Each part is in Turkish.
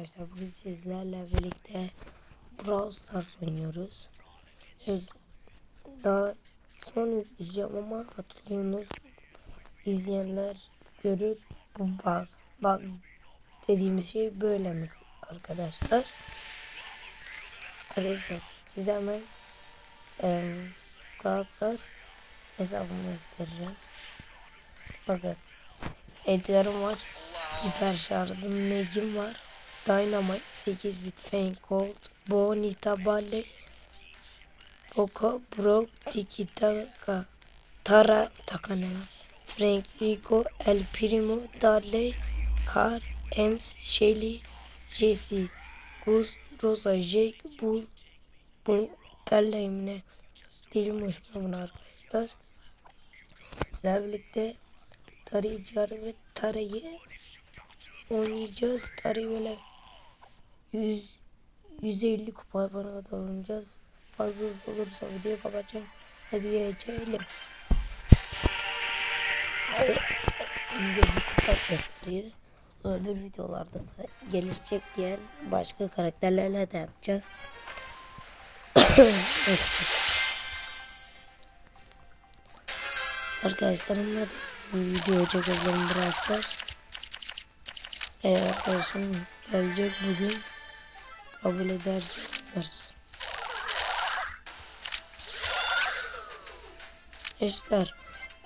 Arkadaşlar bugün sizlerle birlikte Brawl Stars oynuyoruz. Biz daha son yükleyeceğim ama hatırlıyorsunuz izleyenler görür bu bak bak dediğimiz şey böyle mi arkadaşlar? Arkadaşlar size hemen e, Brawl Stars hesabımı göstereceğim. Bakın Edgar'ım var. Hiper şarjım Meg'im var. Dynamite 8 bit Fang Gold Bonita Ballet Poco Brock Tiki Taka Tara Taka ne lan? Frank Rico El Primo Darley Car Ems Shelly Jesse Gus Rosa Jake Bull bu Perleyim ne? Dilim hoşuma bunu arkadaşlar. Sizlerle birlikte tarayıcılar ve tarayı oynayacağız. Tarayı böyle 100 150 kupa bana kadar oynayacağız. Fazlası olursa video kapatacağım. Hadi geçelim. Önce bir. Öbür videolarda da gelişecek diğer başka karakterlerle de yapacağız. Arkadaşlarımla da bu videoyu çekebilirim biraz Eğer arkadaşım gelecek bugün kabul yaparız. Eşler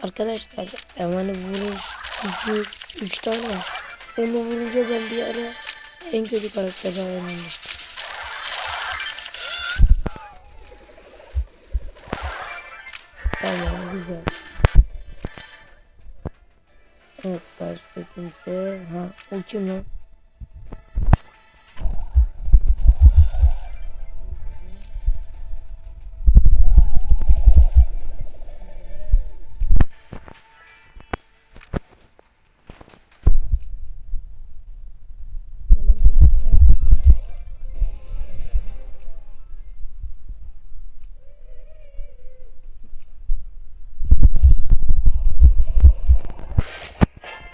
arkadaşlar yani vuruş gücü 3 tane. Onu vurunca ben bir ara en kötü karakterden oynamıştım. Tamam güzel. Evet başka kimse. Ha o kim lan?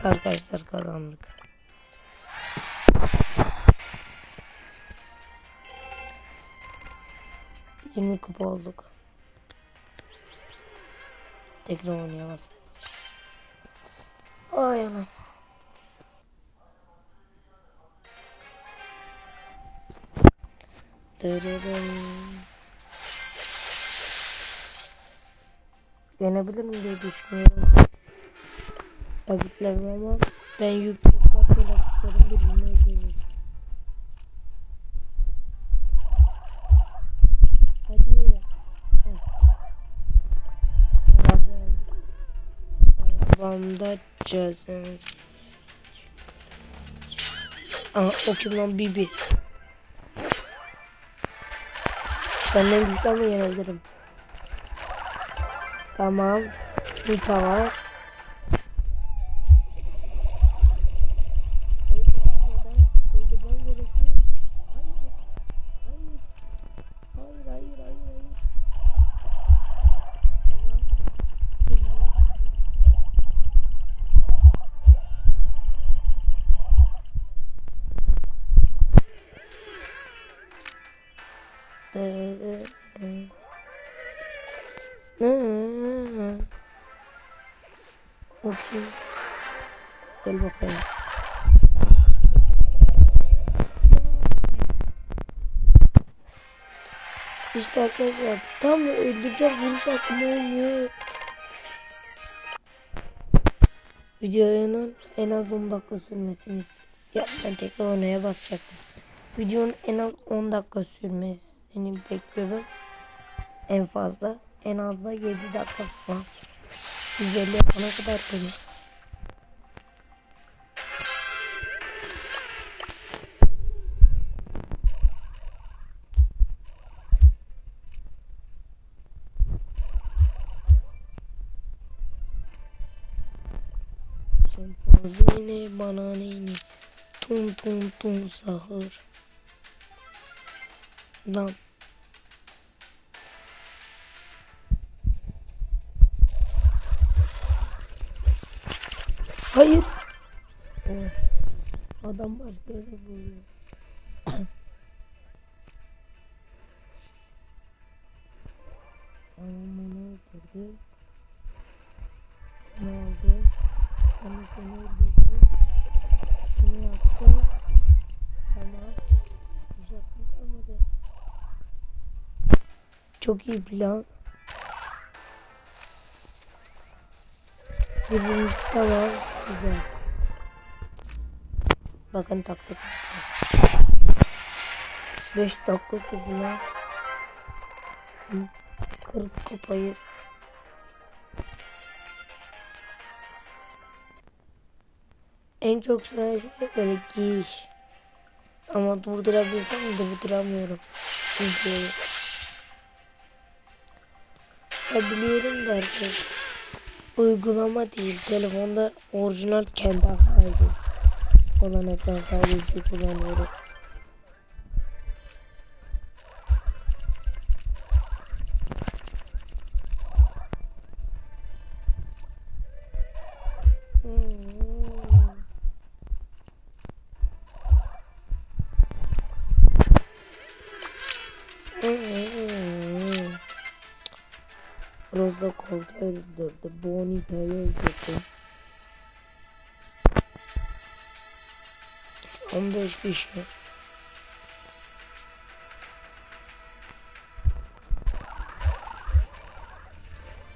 Arkadaşlar kazandık. Yirmi kupa olduk. Tekrar oynayamazsın. Ay anam. Dırırım. Yenebilirim diye düşünüyorum. Vakitlerim ama ben yüklü vakitlerim birbirine öldürürüm. Hadi. Arabamda cezemiz. Aha o kim lan Bibi. Benden güçlü ama yenebilirim. Tamam. Bir tamam. Okey. Gel bakalım. İşte arkadaşlar tam öldüreceğim vuruş aklıma olmuyor. Videonun en az 10 dakika sürmesini. Ya ben tekrar oynaya basacaktım. Videonun en az 10 dakika sürmesini bekliyorum. En fazla. En az da 7 dakika falan. 150 yapana kadar koyayım. Şempanzini bana neyini? Tun tun tun sahur. Lan. Hayır. Oh. Adam var böyle vuruyor. Aman öldürdü Ama seni öldürdüm. Şunu yaptım. Tamam. Uzaktım olmadı. Çok iyi plan. Birbirimiz tamam. Güzel. Bakın taktik. 5 dakika kızına 40 kupayız. En çok süren şey böyle giyiş. Ama durdurabilsem de durduramıyorum. Videoyu. Ya biliyorum da arkadaşlar. Uygulama değil. Telefonda orijinal kendi hali olan ekran kaydedici kullanıyorum. Rosa koltuğu öldürdü. Bonita'yı öldürdü. 15 kişi.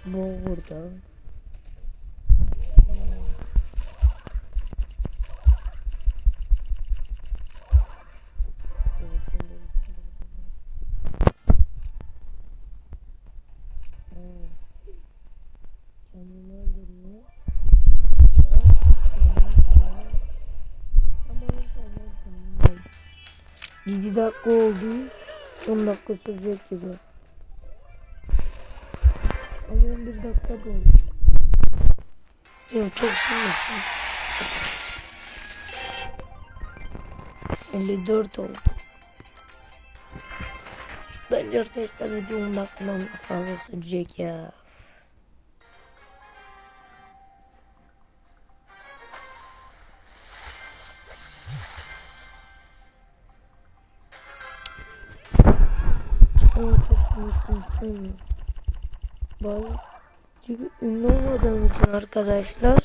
Bu burada. Kendini öldürüyor. 7 dakika oldu. 10 dakika sürecek gibi. Ama 11 dakika da oldu. Yok çok sürmesin. 54 oldu. Bence arkadaşlar video 10 dakikadan fazla sürecek ya. İstemiyorum. Ben çünkü ünlü olmadığım için arkadaşlar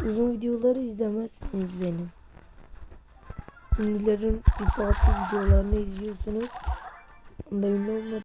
uzun videoları izlemezsiniz benim. Ünlülerin bir saatlik videolarını izliyorsunuz. Ben ünlü olmadığım